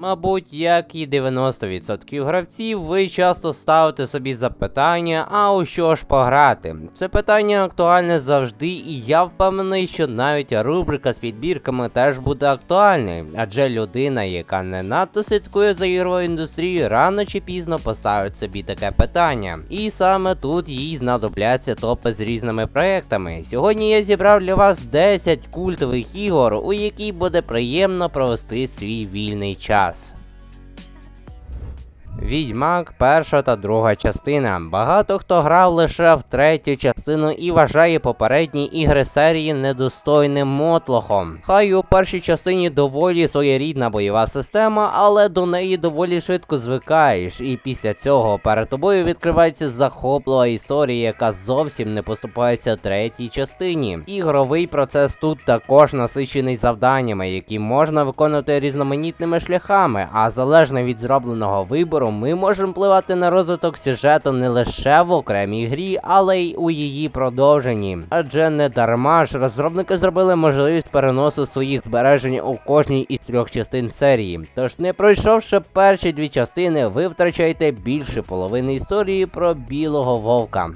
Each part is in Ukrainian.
Мабуть, як і 90% гравців, ви часто ставите собі запитання, а у що ж пограти? Це питання актуальне завжди, і я впевнений, що навіть рубрика з підбірками теж буде актуальною, адже людина, яка не надто слідкує за ігровою індустрією, рано чи пізно поставить собі таке питання. І саме тут їй знадобляться топи з різними проектами. Сьогодні я зібрав для вас 10 культових ігор, у які буде приємно провести свій вільний час. abraço. Відьмак, перша та друга частина. Багато хто грав лише в третю частину і вважає попередні ігри серії недостойним мотлохом. Хай у першій частині доволі своєрідна бойова система, але до неї доволі швидко звикаєш, і після цього перед тобою відкривається захоплива історія, яка зовсім не поступається третій частині. Ігровий процес тут також насичений завданнями, які можна виконувати різноманітними шляхами, а залежно від зробленого вибору ми можемо впливати на розвиток сюжету не лише в окремій грі, але й у її продовженні. Адже не дарма ж розробники зробили можливість переносу своїх збережень у кожній із трьох частин серії. Тож, не пройшовши перші дві частини, ви втрачаєте більше половини історії про білого вовка.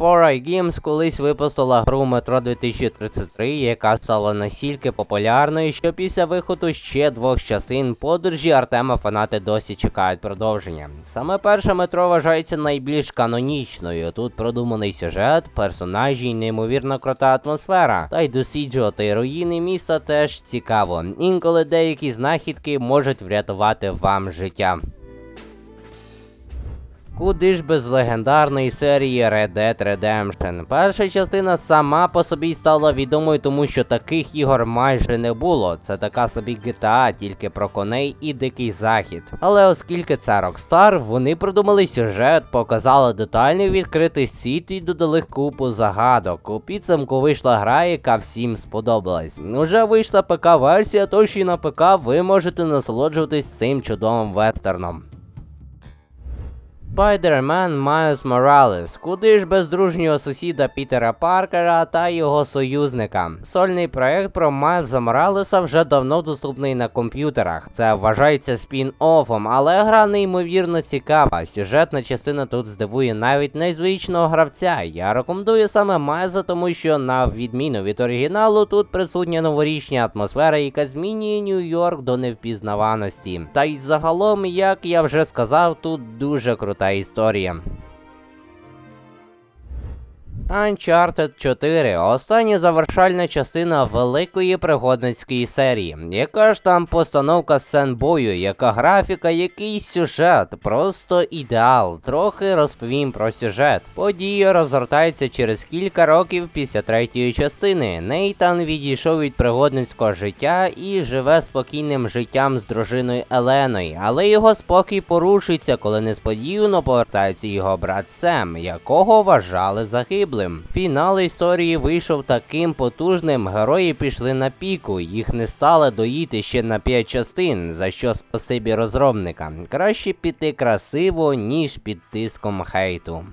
4i Games колись випустила гру Metro 2033, яка стала настільки популярною, що після виходу ще двох частин подорожі Артема фанати досі чекають продовження. Саме перша метро вважається найбільш канонічною. Тут продуманий сюжет, персонажі, й неймовірно крута атмосфера. Та й досліджувати руїни міста теж цікаво. Інколи деякі знахідки можуть врятувати вам життя. Куди ж без легендарної серії Red Dead Redemption? Перша частина сама по собі стала відомою, тому що таких ігор майже не було. Це така собі GTA, тільки про коней і дикий захід. Але оскільки це Rockstar, вони продумали сюжет, показали детальний відкритий світ і додали купу загадок. У підсумку вийшла гра, яка всім сподобалась. Уже вийшла ПК-версія, тож і на ПК ви можете насолоджуватись цим чудовим вестерном. Spider-Man Miles Morales, куди ж без дружнього сусіда Пітера Паркера та його союзника. Сольний проект про Майлза Моралеса вже давно доступний на комп'ютерах. Це вважається спін-оффом, але гра неймовірно цікава. Сюжетна частина тут здивує навіть незвичного гравця. Я рекомендую саме Майлза, тому що, на відміну від оригіналу, тут присутня новорічна атмосфера, яка змінює Нью-Йорк до невпізнаваності. Та й загалом, як я вже сказав, тут дуже крута історія. Uncharted 4 остання завершальна частина великої пригодницької серії. Яка ж там постановка сцен бою, яка графіка, який сюжет, просто ідеал. Трохи розповім про сюжет. Події розгортаються через кілька років після третьої частини. Нейтан відійшов від пригодницького життя і живе спокійним життям з дружиною Еленою, але його спокій порушується, коли несподівано повертається його брат Сем, якого вважали загиблим. Фінал історії вийшов таким потужним, герої пішли на піку, їх не стало доїти ще на 5 частин, за що спасибі розробникам. Краще піти красиво, ніж під тиском хейту.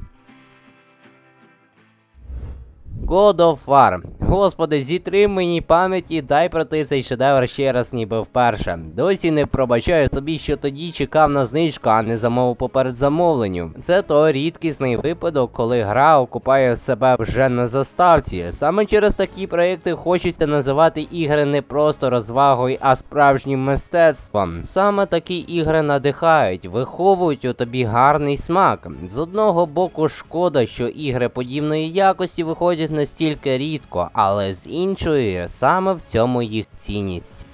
God of War. Господи, зітри мені пам'ять і дай пройти цей шедевр ще раз ніби вперше. Досі не пробачаю собі, що тоді чекав на знижку, а не замовив поперед замовленню. Це то рідкісний випадок, коли гра окупає себе вже на заставці. Саме через такі проекти хочеться називати ігри не просто розвагою, а справжнім мистецтвом. Саме такі ігри надихають, виховують у тобі гарний смак. З одного боку, шкода, що ігри подібної якості виходять настільки рідко, але з іншої саме в цьому їх цінність.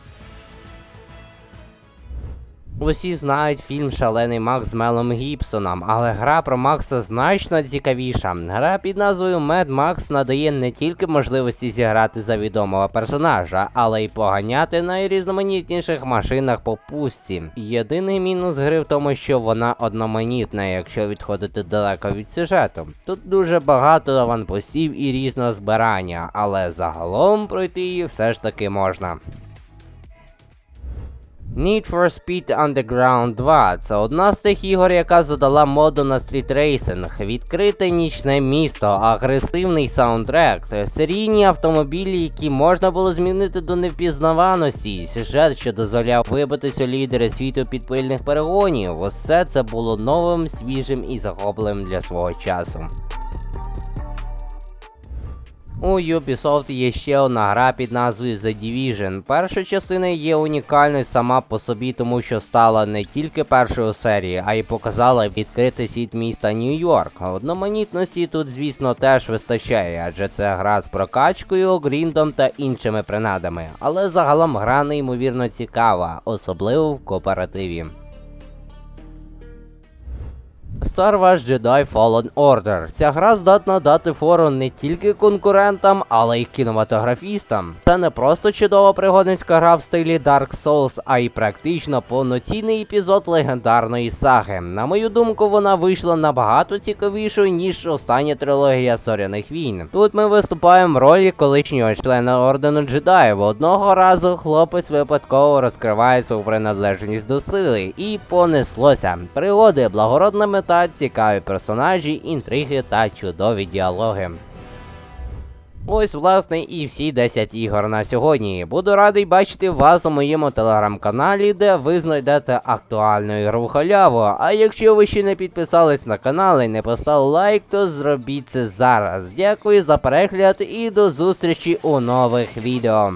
Усі знають фільм Шалений Макс з Мелом Гібсоном, але гра про Макса значно цікавіша. Гра під назвою Mad Max надає не тільки можливості зіграти за відомого персонажа, але й поганяти найрізноманітніших машинах по пустці. Єдиний мінус гри в тому, що вона одноманітна, якщо відходити далеко від сюжету. Тут дуже багато аванпостів і різного збирання, але загалом пройти її все ж таки можна. Need for Speed Underground 2 це одна з тих ігор, яка задала моду на стрітрейсинг, відкрите нічне місто, агресивний саундтрек, серійні автомобілі, які можна було змінити до невпізнаваності, сюжет, що дозволяв вибитись у лідери світу підпильних перегонів. Усе це було новим, свіжим і захопливим для свого часу. У Ubisoft є ще одна гра під назвою The Division. Перша частина є унікальною сама по собі, тому що стала не тільки першою серії, а й показала відкритий світ міста Нью-Йорк. Одноманітності тут, звісно, теж вистачає, адже це гра з прокачкою, гріндом та іншими принадами. Але загалом гра неймовірно цікава, особливо в кооперативі. Star Wars Jedi Fallen Order. Ця гра здатна дати фору не тільки конкурентам, але й кінематографістам. Це не просто чудова пригодницька гра в стилі Dark Souls, а й практично повноцінний епізод легендарної саги. На мою думку, вона вийшла набагато цікавішою, ніж остання трилогія Зоряних війн. Тут ми виступаємо в ролі колишнього члена ордену джедаїв. Одного разу хлопець випадково розкриває свою приналежність до сили, і понеслося. Пригоди, благородна мета, цікаві персонажі, інтриги та чудові діалоги. Ось, власне, і всі 10 ігор на сьогодні. Буду радий бачити вас у моєму телеграм-каналі, де ви знайдете актуальну ігру халяву. А якщо ви ще не підписались на канал і не поставили лайк, то зробіть це зараз. Дякую за перегляд і до зустрічі у нових відео.